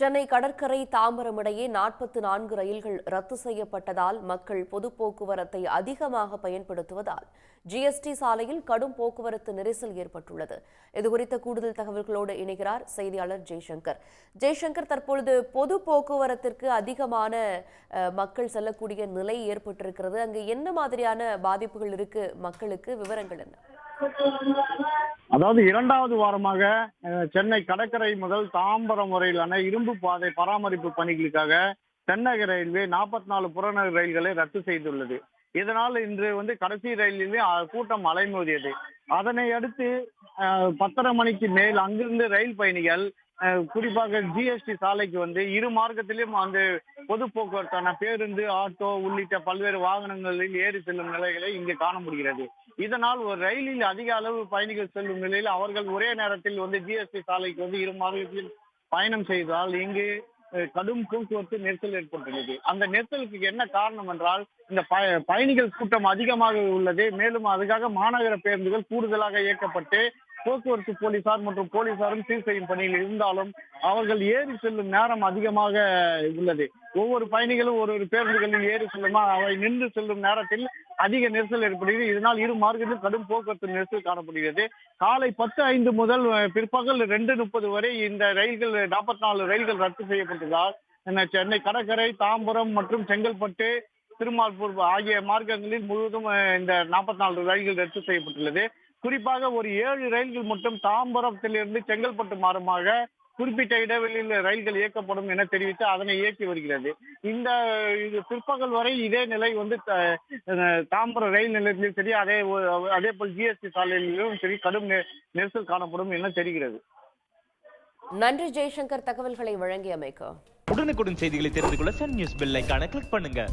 சென்னை கடற்கரை தாம்பரம் இடையே நாற்பத்தி நான்கு ரயில்கள் ரத்து செய்யப்பட்டதால் மக்கள் பொது போக்குவரத்தை அதிகமாக பயன்படுத்துவதால் ஜிஎஸ்டி சாலையில் கடும் போக்குவரத்து நெரிசல் ஏற்பட்டுள்ளது. இதுகுறித்த கூடுதல் தகவல்களோடு இணைகிறார் செய்தியாளர் ஜெய்சங்கர். ஜெய்சங்கர் தற்பொழுது பொது போக்குவரத்திற்கு அதிகமான மக்கள் செல்லக்கூடிய நிலை ஏற்பட்டிருக்கிறது. அங்கு என்ன மாதிரியான பாதிப்புகள் இருக்கு? மக்களுக்கு விவரங்கள் என்ன? அதாவது இரண்டாவது வாரமாக சென்னை கடற்கரை முதல் தாம்பரம் வரையிலான இரும்பு பாதை பராமரிப்பு பணிகளுக்காக தென்னக ரயில்வே நாற்பத்தி நாலு புறநகர் ரயில்களை ரத்து செய்துள்ளது. இதனால் இன்று வந்து கடைசி ரயிலிலே கூட்டம் அலைமோதியது. அதனை அடுத்து பத்தரை மணிக்கு மேல் அங்கிருந்து ரயில் பயணிகள் குறிப்பாக ஜிஎஸ்டி சாலைக்கு வந்து இரு மார்க்கத்திலும் அந்த பொது போக்குவரத்தான பேருந்து ஆட்டோ உள்ளிட்ட பல்வேறு வாகனங்களில் ஏறி செல்லும் நிலைகளை இங்கு காண முடிகிறது. இதனால் ஒரு ரயிலில் அதிக அளவு பயணிகள் செல்லும் நிலையில் அவர்கள் ஒரே நேரத்தில் வந்து ஜிஎஸ்டி சாலைக்கு வந்து இரு மார்க்கத்தில் பயணம் செய்தால் இங்கு கடும் போக்குவரத்து நெரிசல் ஏற்பட்டுள்ளது. அந்த நெரிசலுக்கு என்ன காரணம் என்றால் இந்த ப- பயணிகள் கூட்டம் அதிகமாக உள்ளது. மேலும் அதுக்காக மாநகர பேருந்துகள் கூடுதலாக இயக்கப்பட்டு போக்குவரத்து போலீசார் மற்றும் போலீசாரும் சீர் செய்யும் பணியில் இருந்தாலும் அவர்கள் ஏறி செல்லும் நேரம் அதிகமாக உள்ளது. ஒவ்வொரு பயணிகளும் ஒரு ஒரு பேருந்துகளில் ஏறி செல்லுமா அவை நின்று செல்லும் நேரத்தில் அதிக நெரிசல் ஏற்படுகிறது. இதனால் இரு மார்க்கத்தில் கடும் போக்குவரத்து நெரிசல் காணப்படுகிறது. காலை பத்து ஐந்து முதல் பிற்பகல் ரெண்டு முப்பது வரை இந்த ரயில்கள் நாற்பத்தி நாலு ரயில்கள் ரத்து செய்யப்பட்டதால் சென்னை கடற்கரை தாம்பரம் மற்றும் செங்கல்பட்டு திருமால்பூர் ஆகிய மார்க்கங்களில் முழுவதும் இந்த நாற்பத்தி நாலு ரயில்கள் ரத்து செய்யப்பட்டுள்ளது. குறிப்பாக ஒரு ஏழு ரயில்கள் மட்டும் தாம்பரத்திலிருந்து செங்கல்பட்டு மாறுமாக குறிப்பிட்ட இடைவெளியில் ரயில்கள் இயக்கப்படும் என தெரிவித்து அதனை இயக்கி வருகிறது. இந்த இது பிற்பகல் வரை இதே நிலை வந்து தாம்பரம் ரயில் நிலையத்திலும் சரி அதே அதே போல் ஜிஎஸ்டி சாலையிலும் சரி கடும் நெ- நெரிசல் காணப்படும் என தெரிகிறது. நன்றி ஜெய்சங்கர். தகவல்களை வழங்கியமைக்கு. உடனுக்குடன் செய்திகளை தெரிந்து கொள்ள சன் நியூஸ் பெல் ஐகானை கிளிக் பண்ணுங்க.